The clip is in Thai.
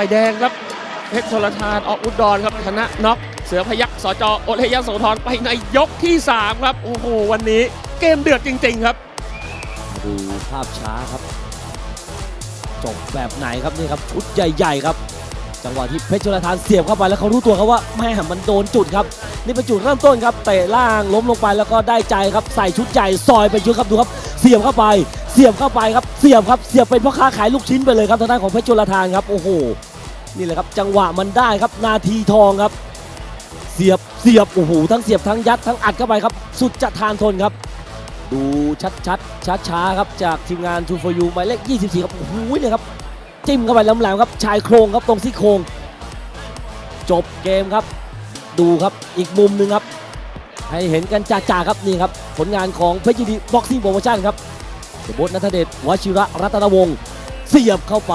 ไฟแดงครับเพชรชลทานออกอุดรครับชนะน็อกเสือพยักสจโอเลยโสธรไปในยกที่ 3 ครับ โอ้โห วันนี้เกมเดือดจริง ๆ ครับ ดูภาพช้าครับ จบแบบไหนครับนี่ครับชุดใหญ่ ๆ ครับ จังหวะที่เพชรชลทานเสียบเข้าไปแล้วเขารู้ตัวครับว่าแม่มันโดนจุดครับ นี่เป็นจุดเริ่มต้นครับเตะล่างล้มลงไปแล้วก็ได้ใจครับใส่ชุดใหญ่ซอยไปชุดครับดูครับ เสียบเข้าไป เสียบเข้าไปครับเสียบครับเสียบเป็นพ่อค้าขายลูกชิ้นไปเลยครับทางด้านของเพชรชลทานครับโอ้โห นี่แหละครับจังหวะมันได้ครับนาทีทองครับ เสียบเสียบโอ้โหทั้งเสียบทั้งยัดทั้งอัดเข้าไปครับ สุดจะทานทนครับ ดูชัดๆช้าๆครับจากทีมงาน True for You หมายเลข24ครับโอ้โหเนี่ยครับจิ้มเข้าไปแหลมๆครับชายโครงครับตรงซี่โครง จบเกมครับ ดูครับอีกมุมหนึ่งครับ ให้เห็นกันจ่าๆครับนี่ครับ ผลงานของเพชรยินดีบ็อกซิ่งโปรโมชั่นครับเดบดนัทเดชวชิระรัตนวงศ์เสียบเข้าไป